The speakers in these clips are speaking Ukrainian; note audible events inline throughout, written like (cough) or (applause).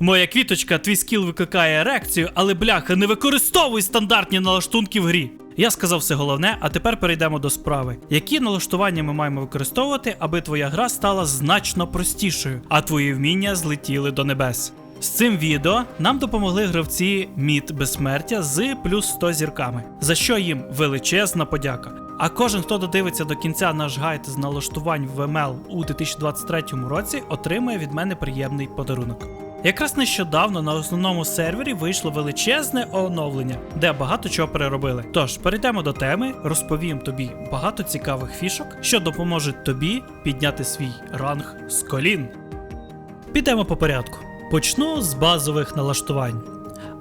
Моя квіточка, твій скіл викликає ерекцію, але бляха, не використовуй стандартні налаштунки в грі. Я сказав все головне, а тепер перейдемо до справи. Які налаштування ми маємо використовувати, аби твоя гра стала значно простішою, а твої вміння злетіли до небес. З цим відео нам допомогли гравці Мід Безсмертя з плюс 100 зірками, за що їм величезна подяка. А кожен, хто додивиться до кінця наш гайд з налаштувань в ML у 2023 році, отримає від мене приємний подарунок. Якраз нещодавно на основному сервері вийшло величезне оновлення, де багато чого переробили. Тож перейдемо до теми, розповім тобі багато цікавих фішок, що допоможуть тобі підняти свій ранг з колін. Підемо по порядку. Почну з базових налаштувань.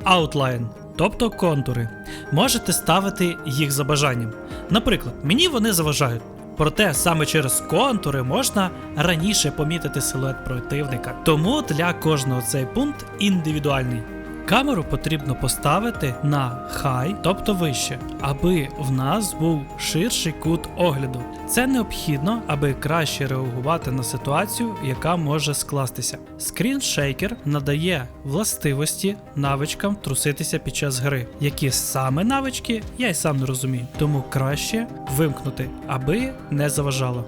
Outline, тобто контури. Можете ставити їх за бажанням. Наприклад, мені вони заважають. Проте саме через контури можна раніше помітити силует противника. Тому для кожного цей пункт індивідуальний. Камеру потрібно поставити на хай, тобто вище, аби в нас був ширший кут огляду. Це необхідно, аби краще реагувати на ситуацію, яка може скластися. Скріншейкер надає властивості навичкам труситися під час гри. Які саме навички, я й сам не розумію, тому краще вимкнути, аби не заважало.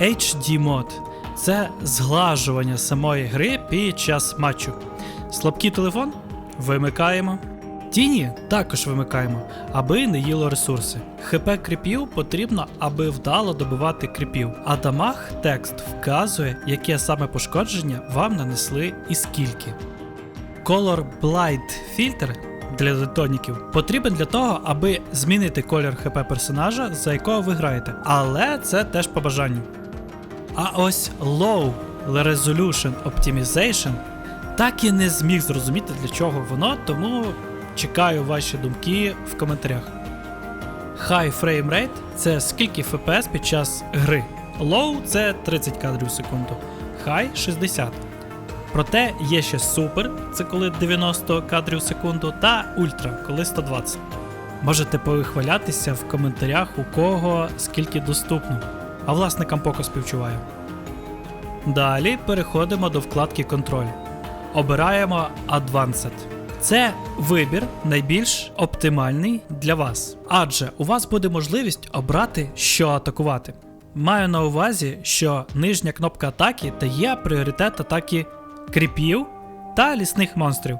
HD мод це зглажування самої гри під час матчу. Слабкий телефон вимикаємо. Тіні також вимикаємо, аби не їло ресурси. ХП кріпів потрібно, аби вдало добивати кріпів, а дамаг текст вказує, яке саме пошкодження вам нанесли і скільки. Color Blight фільтр для детоніків потрібен для того, аби змінити колір ХП персонажа, за якого ви граєте. Але це теж по бажанню. А ось Low Resolution Optimization так і не зміг зрозуміти, для чого воно, тому чекаю ваші думки в коментарях. High Frame Rate це скільки FPS під час гри. Low це 30 кадрів в секунду, High 60. Проте є ще Super, це коли 90 кадрів в секунду, та Ultra, коли 120. Можете повихвалятися в коментарях, у кого скільки доступно. А власникам поки співчуваю. Далі переходимо до вкладки Контроль. Обираємо Advanced. Це вибір найбільш оптимальний для вас, адже у вас буде можливість обрати, що атакувати. Маю на увазі, що нижня кнопка атаки дає пріоритет атаки кріпів та лісних монстрів,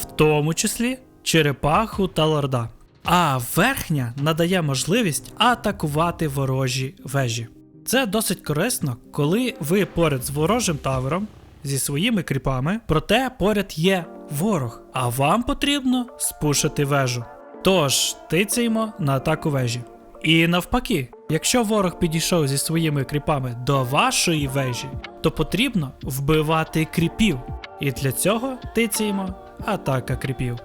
в тому числі черепаху та лорда. А верхня надає можливість атакувати ворожі вежі. Це досить корисно, коли ви поряд з ворожим тавером зі своїми кріпами, проте поряд є ворог, а вам потрібно спушити вежу. Тож тицяємо на атаку вежі. І навпаки, якщо ворог підійшов зі своїми кріпами до вашої вежі, то потрібно вбивати кріпів. І для цього тицяємо атака кріпів.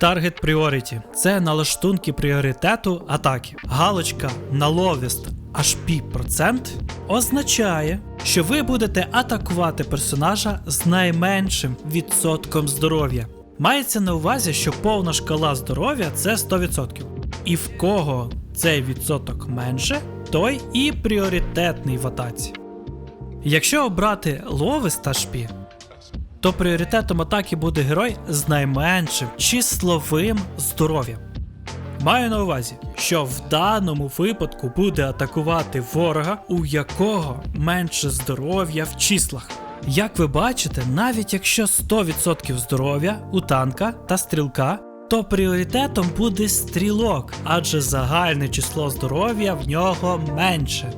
Target Priority – це налаштунки пріоритету атаки. Галочка на lowest HP процент означає, що ви будете атакувати персонажа з найменшим відсотком здоров'я. Мається на увазі, що повна шкала здоров'я це 100%. І в кого цей відсоток менше, той і пріоритетний в атаці. Якщо обрати lowest HP, то пріоритетом атаки буде герой з найменшим числовим здоров'ям. Маю на увазі, що в даному випадку буде атакувати ворога, у якого менше здоров'я в числах. Як ви бачите, навіть якщо 100% здоров'я у танка та стрілка, то пріоритетом буде стрілок, адже загальне число здоров'я в нього менше.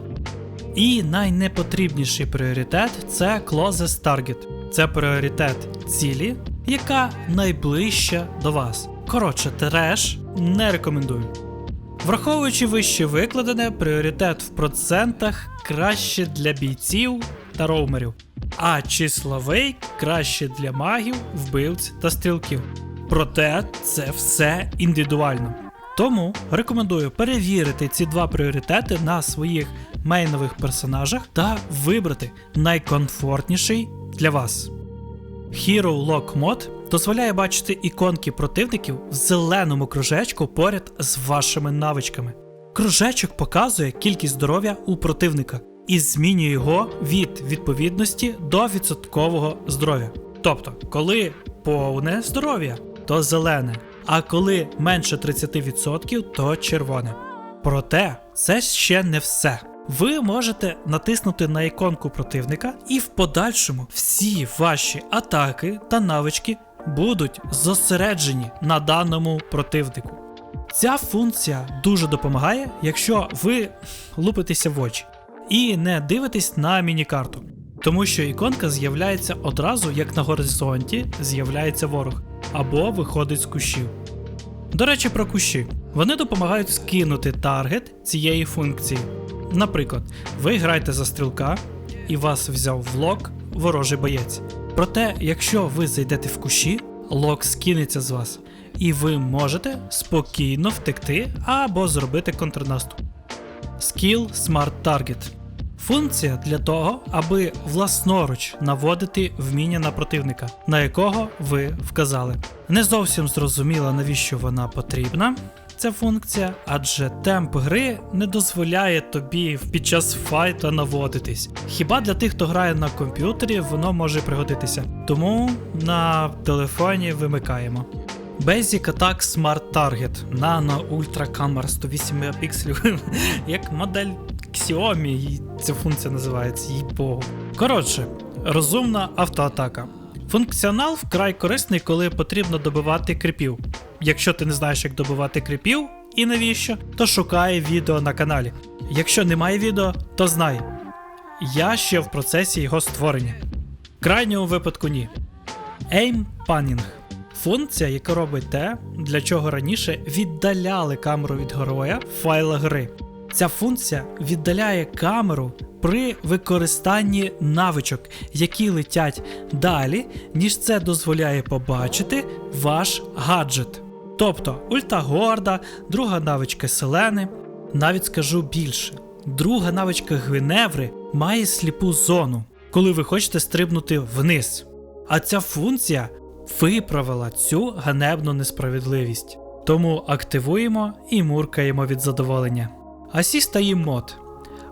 І найнепотрібніший пріоритет це Closest Target. Це пріоритет цілі, яка найближча до вас. Коротше, треш не рекомендую. Враховуючи вище викладене, пріоритет в процентах краще для бійців та роумерів, а числовий краще для магів, вбивць та стрілків. Проте це все індивідуально. Тому рекомендую перевірити ці два пріоритети на своїх мейнових персонажах та вибрати найкомфортніший для вас. Hero Lock Mod дозволяє бачити іконки противників в зеленому кружечку поряд з вашими навичками. Кружечок показує кількість здоров'я у противника і змінює його від відповідності до відсоткового здоров'я. Тобто, коли повне здоров'я, то зелене, а коли менше 30%, то червоне. Проте це ще не все. Ви можете натиснути на іконку противника, і в подальшому всі ваші атаки та навички будуть зосереджені на даному противнику. Ця функція дуже допомагає, якщо ви лупитеся в очі і не дивитесь на міні-карту. Тому що іконка з'являється одразу, як на горизонті з'являється ворог, або виходить з кущів. До речі, про кущі. Вони допомагають скинути таргет цієї функції. Наприклад, ви граєте за стрілка і вас взяв в лок ворожий боєць. Проте, якщо ви зайдете в кущі, лок скинеться з вас, і ви можете спокійно втекти або зробити контрнаступ. Skill Smart Target. Функція для того, аби власноруч наводити вміння на противника, на якого ви вказали. Не зовсім зрозуміло, навіщо вона потрібна. Ця функція, адже темп гри не дозволяє тобі під час файту наводитись. Хіба для тих, хто грає на комп'ютері, воно може пригодитися. Тому на телефоні вимикаємо. Basic Attack Smart Target Nano Ultra Camera 108 мегапікселів, (laughs) як модель Xiaomi, ця функція називається, їй богу. Коротше, розумна автоатака. Функціонал вкрай корисний, коли потрібно добивати кріпів. Якщо ти не знаєш, як добивати кріпів і навіщо, то шукай відео на каналі. Якщо немає відео, то знай. Я ще в процесі його створення. В крайньому випадку ні. Aim Panning функція, яка робить те, для чого раніше віддаляли камеру від героя в файлах гри. Ця функція віддаляє камеру при використанні навичок, які летять далі, ніж це дозволяє побачити ваш гаджет. Тобто ульта горда, друга навичка селени. Навіть скажу більше: друга навичка Гвиневри має сліпу зону, коли ви хочете стрибнути вниз. А ця функція виправила цю ганебну несправедливість. Тому активуємо і муркаємо від задоволення. Асіста і мод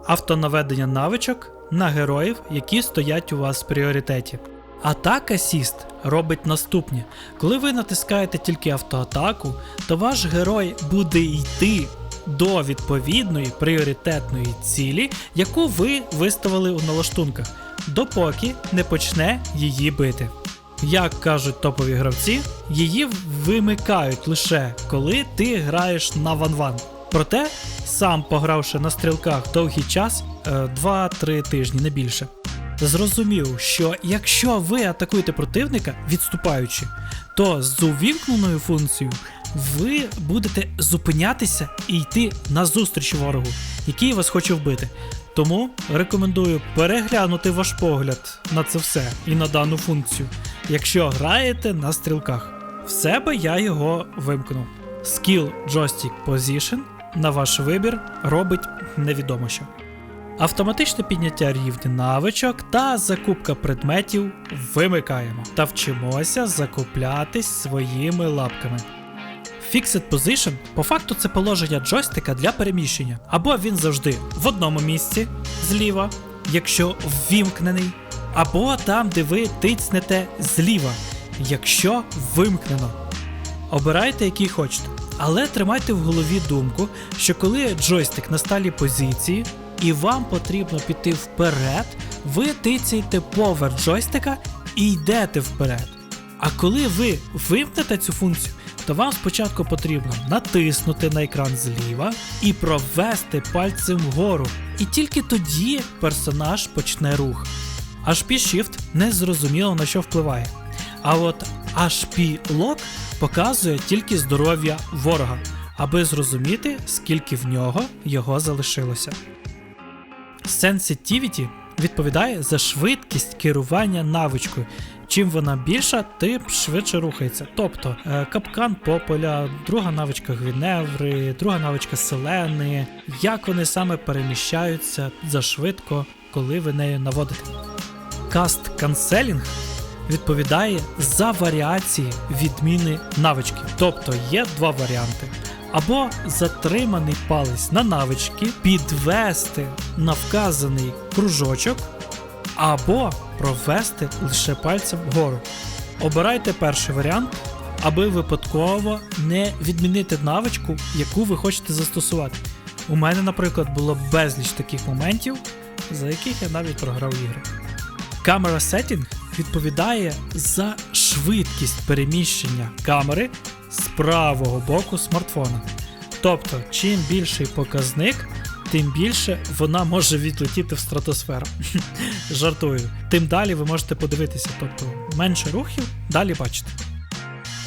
автонаведення навичок на героїв, які стоять у вас в пріоритеті. Атак Асіст робить наступне: коли ви натискаєте тільки автоатаку, то ваш герой буде йти до відповідної пріоритетної цілі, яку ви виставили у налаштунках, допоки не почне її бити. Як кажуть топові гравці, її вимикають лише коли ти граєш на ван-ван. Проте, сам погравши на стрілках довгий час, 2-3 тижні, не більше, зрозумів, що якщо ви атакуєте противника, відступаючи, то з увімкненою функцією ви будете зупинятися і йти назустріч ворогу, який вас хоче вбити. Тому рекомендую переглянути ваш погляд на це все і на дану функцію, якщо граєте на стрілках. В себе я його вимкнув. Skill Joystick Position на ваш вибір робить невідомо що. Автоматичне підняття рівня навичок та закупка предметів вимикаємо та вчимося закуплятись своїми лапками. Fixed Position по факту це положення джойстика для переміщення, або він завжди в одному місці зліва, якщо ввімкнений, або там, де ви тицнете зліва, якщо вимкнено. Обирайте, який хочете. Але тримайте в голові думку, що коли джойстик на сталій позиції і вам потрібно піти вперед, ви тицяєте поверх джойстика і йдете вперед. А коли ви вимкнете цю функцію, то вам спочатку потрібно натиснути на екран зліва і провести пальцем вгору. І тільки тоді персонаж почне рух. HP Shift не зрозуміло на що впливає. А от HP Lock показує тільки здоров'я ворога, аби зрозуміти, скільки в нього його залишилося. Sensitivity відповідає за швидкість керування навичкою. Чим вона більша, тим швидше рухається. Тобто е, капкан пополя, друга навичка Гвіневри, друга навичка Селени, як вони саме переміщаються зашвидко, коли ви нею наводите. Cast Cancelling відповідає за варіації відміни навички. Тобто є два варіанти. Або затриманий палець на навички підвести на вказаний кружочок, або провести лише пальцем вгору. Обирайте перший варіант, аби випадково не відмінити навичку, яку ви хочете застосувати. У мене, наприклад, було безліч таких моментів, за яких я навіть програв ігри. Камера Setting відповідає за швидкість переміщення камери з правого боку смартфона. Тобто, чим більший показник, тим більше вона може відлетіти в стратосферу. (laughs) Жартую. Тим далі ви можете подивитися, тобто менше рухів, далі бачите.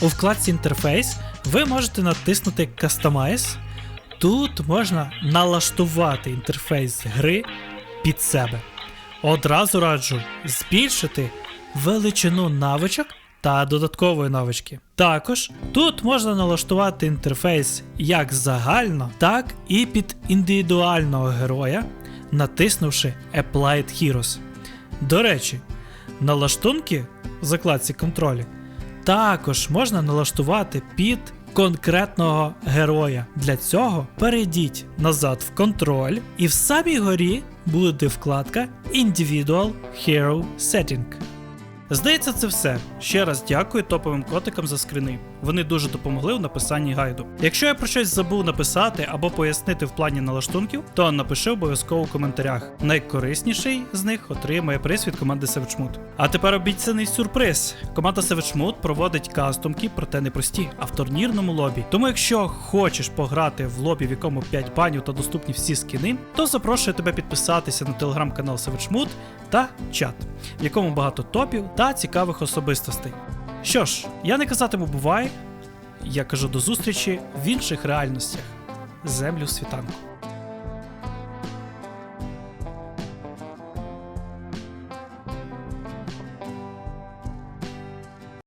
У вкладці інтерфейс ви можете натиснути Customize. Тут можна налаштувати інтерфейс гри під себе. Одразу раджу збільшити величину навичок та додаткової навички. Також тут можна налаштувати інтерфейс як загально, так і під індивідуального героя, натиснувши Applied Heroes. До речі, налаштунки в закладці контролі також можна налаштувати під конкретного героя. Для цього перейдіть назад в контроль, і в самій горі буде вкладка Individual Hero Setting. Здається, це все. Ще раз дякую топовим котикам за скрини. Вони дуже допомогли у написанні гайду. Якщо я про щось забув написати або пояснити в плані налаштунків, то напиши обов'язково у коментарях. Найкорисніший з них отримає приз від команди SavageMood. А тепер обіцяний сюрприз. Команда SavageMood проводить кастомки, проте не прості, а в турнірному лобі. Тому якщо хочеш пограти в лобі, в якому 5 банів та доступні всі скини, то запрошую тебе підписатися на телеграм-канал SavageMood та чат, в якому багато топів та цікавих особистостей. Що ж, я не казатиму бувай, я кажу до зустрічі в інших реальностях. Землю світанку.